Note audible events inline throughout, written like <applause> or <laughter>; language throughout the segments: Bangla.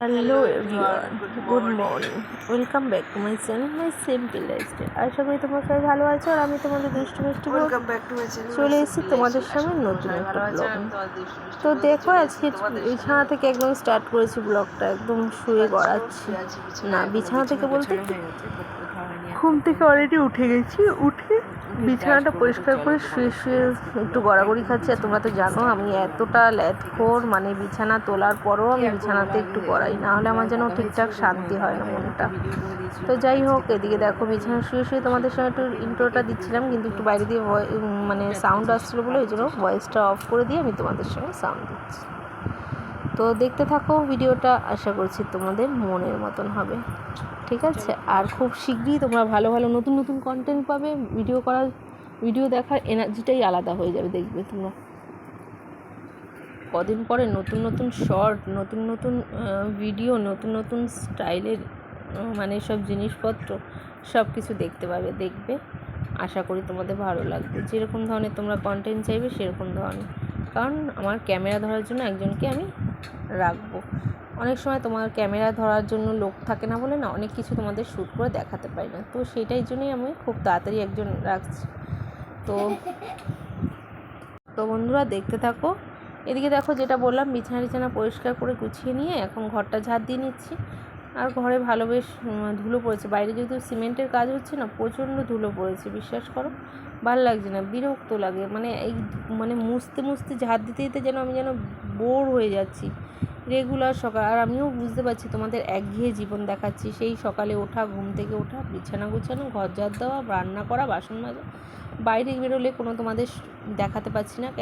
Hello everyone good morning welcome back to my channel my simple lifestyle আশা করি তোমরা সবাই ভালো আছো আর আমি তোমাদের দুষ্টু মিষ্টি বউ welcome back to my channel চলে এসেছি তোমাদের সামনে নতুন একটা ব্লগ তো দেখো আজকে বিছানা থেকে একদম স্টার্ট করেছি ব্লগটা একদম শুয়ে গড়াচ্ছি। না বিছানা থেকে বলতে ঘুম থেকে অলরেডি উঠে গেছি উঠে বিছানাটা পরিষ্কার করে শুয়ে শুয়ে একটু গড়াগড়ি খাচ্ছি। আর তোমরা তো জানো, আমি এতটা ল্যাথখোর মানে বিছানা তোলার পরও আমি বিছানাতে একটু গড়াই, না হলে আমার যেন ঠিকঠাক শান্তি হয় না মনটা। তো যাই হোক, এদিকে দেখো বিছানা শুয়ে শুয়ে তোমাদের সঙ্গে একটু ইন্ট্রোটা দিচ্ছিলাম, কিন্তু একটু বাইরে দিয়ে মানে সাউন্ড আসছিল বলে ওই জন্য ভয়েসটা অফ করে দিয়ে আমি তোমাদের সঙ্গে সাউন্ড দিচ্ছি। তো দেখতে থাকো, ভিডিওটা আশা করছি তোমাদের মনের মতন হবে। ঠিক আছে? আর খুব শীঘ্রই তোমরা ভালো ভালো নতুন নতুন কন্টেন্ট পাবে ভিডিও করার ভিডিও দেখার এনার্জিটাই আলাদা হয়ে যাবে, দেখবে তোমরা। কদিন পরে নতুন নতুন শর্ট নতুন নতুন ভিডিও নতুন নতুন স্টাইলের মানে সব জিনিসপত্র সব কিছু দেখতে পাবে, দেখবে। আশা করি তোমাদের ভালো লাগবে। যেরকম ধরনের তোমরা কন্টেন্ট চাইবে, সেরকম ধরনের। কারণ আমার ক্যামেরা ধরার জন্য একজনকে আমি রাখব। অনেক সময় তোমার ক্যামেরা ধরার জন্য লোক থাকে না বলে না, অনেক কিছু তোমাদের শ্যুট করে দেখাতে পারি না। তো সেটাই জন্যই আমি খুব তাড়াতাড়ি একজন রাখছি। তো তো বন্ধুরা দেখতে থাকো। এদিকে দেখো যেটা বললাম বিছানা বিছানা পরিষ্কার করে গুছিয়ে নিয়ে এখন ঘরটা ঝাঁট দিয়ে নিচ্ছি। আর ঘরে ভালো বেশ ধুলো পড়েছে। বাইরে যেহেতু সিমেন্টের কাজ হচ্ছে না, প্রচণ্ড ধুলো পড়েছে, বিশ্বাস করো। ভালো লাগছে না, বিরক্ত লাগে। মানে এই মানে মুছতে মুছতে ঝাড় দিতে দিতে যেন আমি যেন বোর হয়ে যাচ্ছি। রেগুলার সকাল, আর আমিও বুঝতে পারছি তোমাদের একঘেয়ে জীবন দেখাচ্ছি। সেই সকালে ওঠা, ঘুম থেকে ওঠা, বিছানা গুছানো, ঘর ঝাড় দেওয়া, রান্না করা, বাসন মাজা। বাইরে বেরোলে কোনো তোমাদের দেখাতে পাচ্ছি না,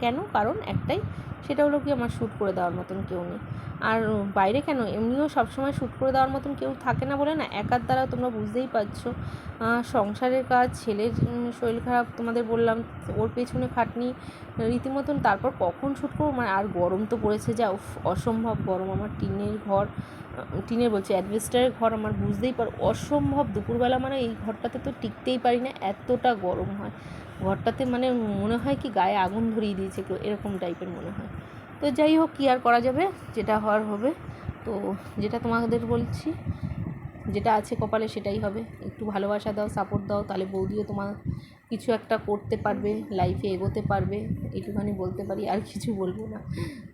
কেন- কারণ একটাই, সেটা হলো কি আমার শ্যুট করে দেওয়ার মতন কেউ নেই। আর বাইরে কেন? এমনিও সবসময় শ্যুট করে দেওয়ার মতন কেউ থাকে না বলে না, একার দ্বারা তোমরা বুঝতেই পারছ। সংসারের কাজ, ছেলের শরীর খারাপ তোমাদের বললাম, ওর পেছনে খাটনি, রীতিমতন তারপর কখন শ্যুট করব? মানে আর গরম তো পড়েছে যা অসম্ভব গরম। আমার টিনের ঘর টিনের বলছি, অ্যাডভেস্টারের ঘর আমার বুঝতেই পারো, অসম্ভব। দুপুরবেলা মানে এই ঘরটাতে তো টিকতেই পারি না, এতটা গরম হয়। ঘরটাতে মানে মনে হয় কি গায়ে আগুন ধরিয়ে দিয়েছে এরকম টাইপের মনে হয়। তো যাই হোক, কী আর করা যাবে, যেটা হওয়ার হবে। তো যেটা তোমাদের বলছি, যেটা আছে কপালে সেটাই হবে। একটু ভালোবাসা দাও সাপোর্ট দাও, তাহলে বৌদিও তোমার কিছু একটা করতে পারবে লাইফে এগোতে পারবে এইটুখানি বলতে পারি, আর কিছু বলব না।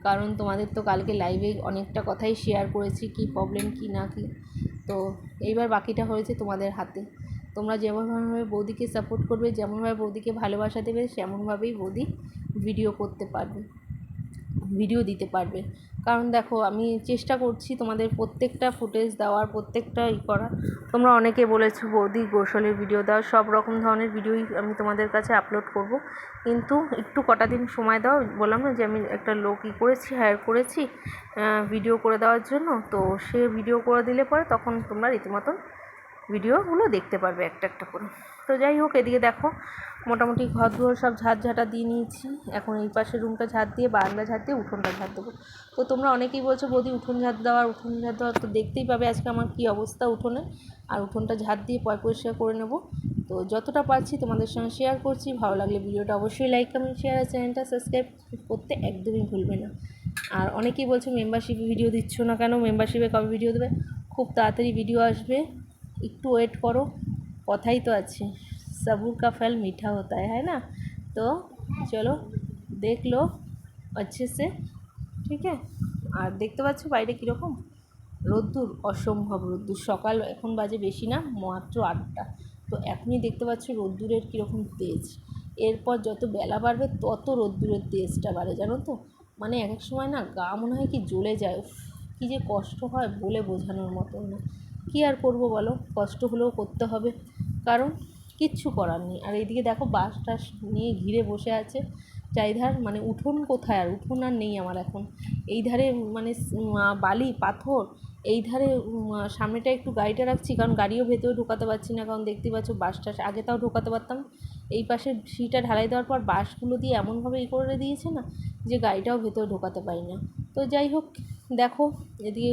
কারণ তোমাদের তো কালকে লাইভে অনেকটা কথাই শেয়ার করেছি, কি প্রবলেম কি না, কি। তো এইবার বাকিটা হয়েছে তোমাদের হাতে। তোমরা যেমনভাবে বৌদিকে সাপোর্ট করবে, যেমনভাবে বৌদিকে ভালোবাসা দেবে, সেমনভাবেই বৌদি ভিডিও করতে পারবে। ভিডিও দিতে পারবে। কারণ দেখো, আমি চেষ্টা করছি তোমাদের প্রত্যেকটা ফুটেজ দেওয়ার, প্রত্যেকটা ই করা তোমরা অনেকে বলেছ, বৌদি গোসলের ভিডিও দাও। সব রকম ধরনের ভিডিওই আমি তোমাদের কাছে আপলোড করব। কিন্তু একটু কটা দিন সময় দাও, বললাম না যে আমি একটা লোক ই করেছি হায়ার করেছি ভিডিও করে দেওয়ার জন্য। তো সে ভিডিও করে দিলে পরে তখন তোমরা রীতিমতন ভিডিওগুলো দেখতে পারবে একটা একটা করে। তো যাই হোক, এদিকে দেখো, মোটামুটি ঘর দুয়ার সব ঝাড় ঝাঁটা দিয়ে নিয়েছি। এখন এই পাশের রুমটা ঝাড় দিয়ে, বারান্দা ঝাড় দিয়ে উঠোনটা ঝাড় দেবো। তো তোমরা অনেকেই বলছো, বৌদি উঠোন ঝাড় দেওয়ার, উঠোন ঝাড় দেওয়ার তো দেখতেই পাবে আজকে আমার কী অবস্থা উঠোনে। আর উঠোনটা ঝাড় দিয়ে পয় পরিষ্কার করে নেব। তো যতটা পারছি তোমাদের সঙ্গে শেয়ার করছি। ভালো লাগলে ভিডিওটা অবশ্যই লাইক কমেন্ট শেয়ার আর চ্যানেলটা সাবস্ক্রাইব করতে একদমই ভুলবে না। আর অনেকেই বলছো মেম্বারশিপ ভিডিও দিচ্ছ না কেন? মেম্বারশিপে কবে ভিডিও দেবে? খুব তাড়াতাড়ি ভিডিও আসবে। একটু ওয়েট করো কথাই তো আছে सबूर का फल मीठा होता है है ना तो चलो देख लो अच्छे से ঠিক আছে আর দেখতে পাচ্ছ বাইরে কীরকম রোদ্দুর অসম্ভব রোদ্দুর সকাল এখন বাজে বেশি না মাত্র আটটা তো এখনই দেখতে পাচ্ছ রোদ্দুরের কীরকম তেজ এরপর যত বেলা বাড়বে তত রোদ্দুরের তেজটা বাড়ে জানো তো মানে এক এক সময় না গা মনে হয় কি জ্বলে যায় উফ, কী যে কষ্ট হয় বলে বোঝানোর মতন না। কী আর করব বলো? কষ্ট হলেও করতে হবে। কারণ কিচ্ছু করার নেই। আর এইদিকে দেখো বাস টাস নিয়ে ঘিরে বসে আছে চারিধার। মানে উঠোন কোথায় আর? উঠোন আর নেই আমার এখন। এই ধারে মানে বালি, পাথর, এই ধারে সামনেটা একটু গাড়িটা রাখছি। কারণ গাড়িও ভেতরে ঢোকাতে পারছি না। কারণ দেখতে পাচ্ছ বাস টাস। আগে তাও ঢোকাতে পারতাম। এই পাশে সিটা ঢালাই দেওয়ার পর বাসগুলো দিয়ে এমনভাবে ই করে দিয়েছে না যে গাড়িটাও ভেতরে ঢোকাতে পারি না। তো যাই হোক দেখো এদিকে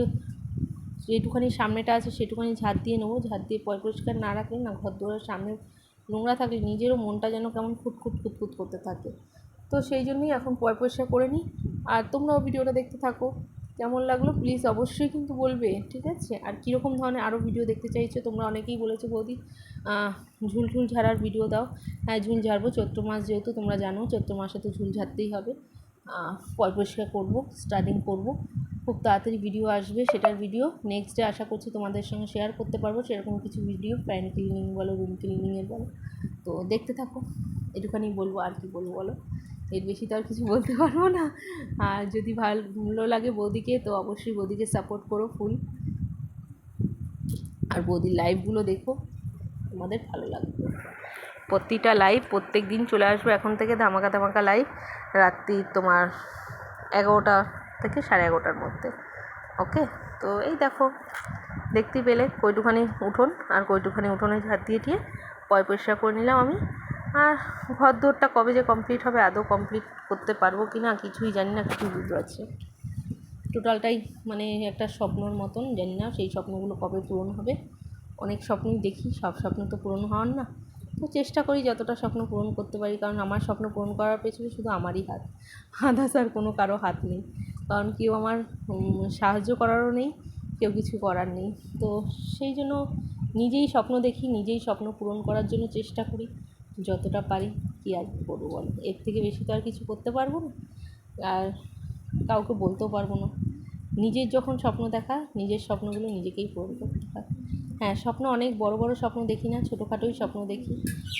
যেটুখানি সামনেটা আছে সেটুখানি ঝাড় দিয়ে নেব। ঝাড় দিয়ে পয় পরিষ্কার না রাখলে না ঘর দুয়ারের সামনে নোংরা থাকলে নিজেরও মনটা যেন কেমন খুঁতখুত খুঁতখুত করতে থাকে। তো সেই জন্যই এখন পয় পরিষ্কার করে নিই। আর তোমরাও ভিডিওটা দেখতে থাকো। কেমন লাগল প্লিজ অবশ্যই কিন্তু বলবে ঠিক আছে? আর কীরকম ধরনের আরও ভিডিও দেখতে চাইছো? তোমরা অনেকেই বলেছ বৌদি আহ, ঝুল ঝুল ঝাড়ার ভিডিও দাও। হ্যাঁ ঝুল ঝাড়বো চৈত্র মাস যেহেতু তোমরা জানো চৈত্র মাসে তো ঝুল ঝাড়তেই হবে। পয় পরিষ্কার করব স্টার্টিং করব। খুব তাড়াতাড়ি ভিডিও আসবে, সেটার ভিডিও নেক্সট ডে আশা করছি তোমাদের সঙ্গে শেয়ার করতে পারব, সেরকম কিছু ভিডিও প্যান ক্লিনিং বলো রুম ক্লিনিংয়ের বলো। তো দেখতে থাকো, একটুখানি বলব আর কি বলব বলো। এর বেশি তো আর কিছু বলতে পারব না। আর যদি ভালো লাগে বৌদিকে, তো অবশ্যই বৌদিকে সাপোর্ট করো ফুল আর বৌদির লাইভগুলো দেখো, তোমাদের ভালো লাগবে। প্রতিটা লাইভ প্রত্যেক দিন চলে আসবে এখন থেকে ধামাকা ধামাকা লাইভ রাত্রি তোমার এগারোটা থেকে সাড়ে এগারোটার মধ্যে ওকে তো এই দেখো দেখতে পেলে কইটুখানি উঠোন, আর কইটুখানি উঠোনে ঝাড় দিয়ে দিয়ে পয় পরিষ্কার করে নিলাম আমি। আর ঘর দৌড়টা কবে যে কমপ্লিট হবে, আদৌ কমপ্লিট করতে পারব কি না কিছুই জানি না, কিছু বুঝতে পারছি টোটালটাই মানে একটা স্বপ্নর মতন, জানি না সেই স্বপ্নগুলো কবে পূরণ হবে। অনেক স্বপ্নই দেখি, সব স্বপ্ন তো পূরণ হওয়ার না। তো চেষ্টা করি যতটা স্বপ্ন পূরণ করতে পারি, কারণ আমার স্বপ্ন পূরণ করার পেছনে শুধু আমারই হাত আদার্স আর কোনো কারও হাত নেই। কারণ কেউ আমার সাহায্য করারও নেই, কেউ কিছু করার নেই। তো সেই জন্য নিজেই স্বপ্ন দেখি, নিজেই স্বপ্ন পূরণ করার জন্য চেষ্টা করি, যতটা পারি কী আর করব বল? এর থেকে বেশি তো আর কিছু করতে পারব না, আর কাউকে বলতেও পারব না। নিজের যখন স্বপ্ন দেখা, নিজের স্বপ্নগুলো নিজেকেই পূরণ করতে হয়। হ্যাঁ স্বপ্ন অনেক বড় বড় স্বপ্ন দেখি না, ছোটোখাটোই স্বপ্ন দেখি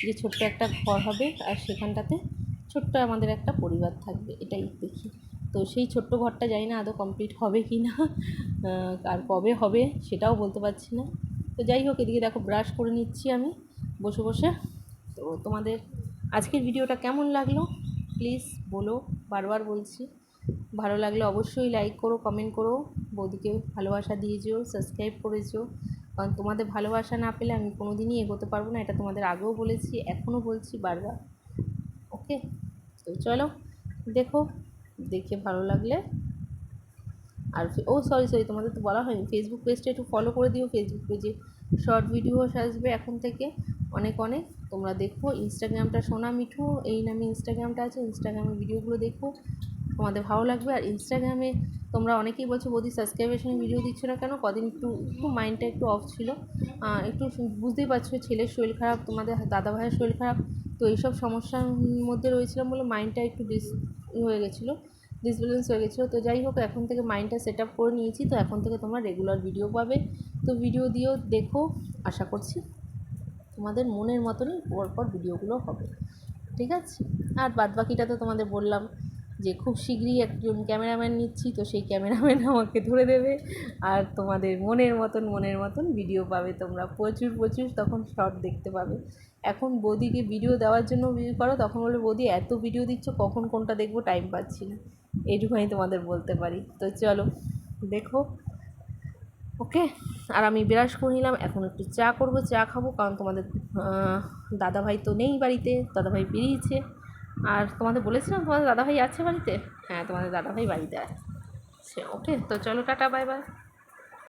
যে ছোট্ট একটা ঘর হবে আর সেখানটাতে ছোট্ট আমাদের একটা পরিবার থাকবে, এটাই দেখি। তো সেই ছোট্ট ঘরটা জানি না আদৌ কমপ্লিট হবে কি না আর কবে হবে সেটাও বলতে পারছি না। তো যাই হোক, এদিকে দেখো ব্রাশ করে নিচ্ছি আমি বসে বসে। তো তোমাদের আজকের ভিডিওটা কেমন লাগল? প্লিজ বলো, বারবার বলছি। ভালো লাগলে অবশ্যই লাইক করো কমেন্ট করো। বৌদিকে ভালোবাসা দিয়ে যেও সাবস্ক্রাইব করে যেও। কারণ তোমাদের ভালোবাসা না পেলে আমি কোনো দিনই এগোতে পারব না, এটা তোমাদের আগেও বলেছি, এখনও বলছি বারবার। ওকে তো চলো, দেখো দেখে ভালো লাগলে। আর ও সরি সরি তোমাদের তো বলা হয়নি। ফেসবুক পেজটা একটু ফলো করে দিও। ফেসবুক পেজে শর্ট ভিডিও আসবে এখন থেকে। অনেক অনেক। তোমরা দেখো। ইনস্টাগ্রামটা সোনা মিঠু। এই নামে ইনস্টাগ্রামটা আছে। ইনস্টাগ্রামে ভিডিওগুলো দেখো। তোমাদের ভালো লাগবে। আর ইনস্টাগ্রামে তোমরা অনেকেই বলছো, বৌদি সাবস্ক্রাইবের সঙ্গে ভিডিও দিচ্ছ না কেন? কদিন একটু একটু মাইন্ডটা একটু অফ ছিল। একটু বুঝতেই পারছ, ছেলের শরীর খারাপ, তোমাদের দাদা ভাইয়ের শরীর খারাপ। তো এইসব সমস্যার মধ্যে রয়েছিলাম বলে মাইন্ডটা একটু ডিস হয়ে গেছিল ডিসব্যালেন্স হয়ে গেছিল। তো যাই হোক, এখন থেকে মাইন্ডটা সেট আপ করে নিয়েছি। তো এখন থেকে তোমরা রেগুলার ভিডিও পাবে। তো ভিডিও দিয়েও দেখো। আশা করছি তোমাদের মনের মতনই পরপর ভিডিওগুলো হবে। ঠিক আছে? আর বাদ বাকিটা তো তোমাদের বললাম। যে খুব শীঘ্রই একজন ক্যামেরাম্যান নিচ্ছি, তো সেই ক্যামেরাম্যান <laughs> আমাকে ধরে দেবে। আর তোমাদের মনের মতন মনের মতন ভিডিও পাবে তোমরা। প্রচুর প্রচুর তখন শর্ট দেখতে পাবে। এখন বৌদিকে ভিডিও দেওয়ার জন্য ভিডিও করো, তখন বলে বৌদি, এত ভিডিও দিচ্ছ, কখন কোনটা দেখব টাইম পাচ্ছি না। এইটুকুনি তোমাদের বলতে পারি। তো চলো, দেখো। ওকে, আর আমি বিরাজ করে নিলাম। এখন একটু চা করব, চা খাব, কারণ তোমাদের দাদাভাই তো নেই বাড়িতে, দাদাভাই বেরিয়েছে। আর তোমাদের বলেছিলাম তোমাদের দাদাভাই আছে বাড়িতে? হ্যাঁ তোমাদের দাদাভাই বাড়িতে আছে। ওকে তো চলো, টাটা বাই বাই